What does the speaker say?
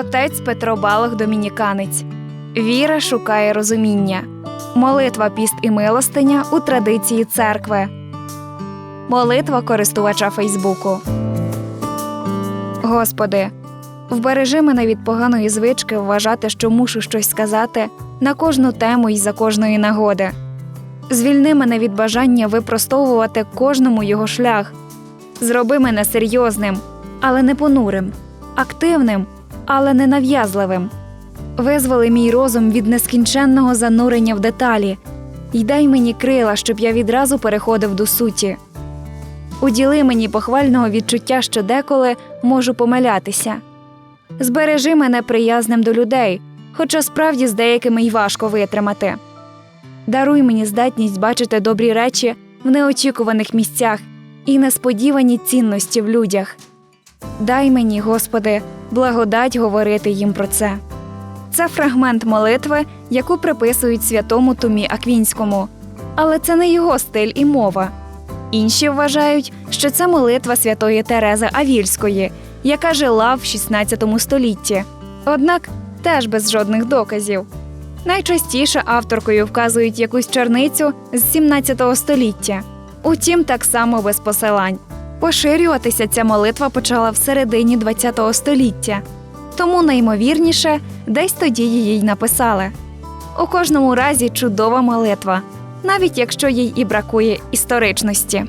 Отець Петро Балах Домініканець. Віра шукає розуміння. Молитва піст і милостиня у традиції церкви. Молитва користувача Фейсбуку. Господи, вбережи мене від поганої звички вважати, що мушу щось сказати на кожну тему і за кожної нагоди. Звільни мене від бажання випростовувати кожному його шлях. Зроби мене серйозним, але не понурим, активним, але не нав'язливим. Визволи мій розум від нескінченного занурення в деталі й дай мені крила, щоб я відразу переходив до суті. Уділи мені похвального відчуття, що деколи можу помилятися. Збережи мене приязним до людей, хоча справді з деякими й важко витримати. Даруй мені здатність бачити добрі речі в неочікуваних місцях і несподівані цінності в людях. Дай мені, Господи, благодать говорити їм про це. Це фрагмент молитви, яку приписують святому Томі Аквінському. Але це не його стиль і мова. Інші вважають, що це молитва святої Терези Авільської, яка жила в 16 столітті. Однак теж без жодних доказів. Найчастіше авторкою вказують якусь черницю з 17 століття. Утім, так само без посилань. Поширюватися ця молитва почала в середині 20 століття, тому найімовірніше десь тоді її й написали. У кожному разі чудова молитва, навіть якщо їй і бракує історичності.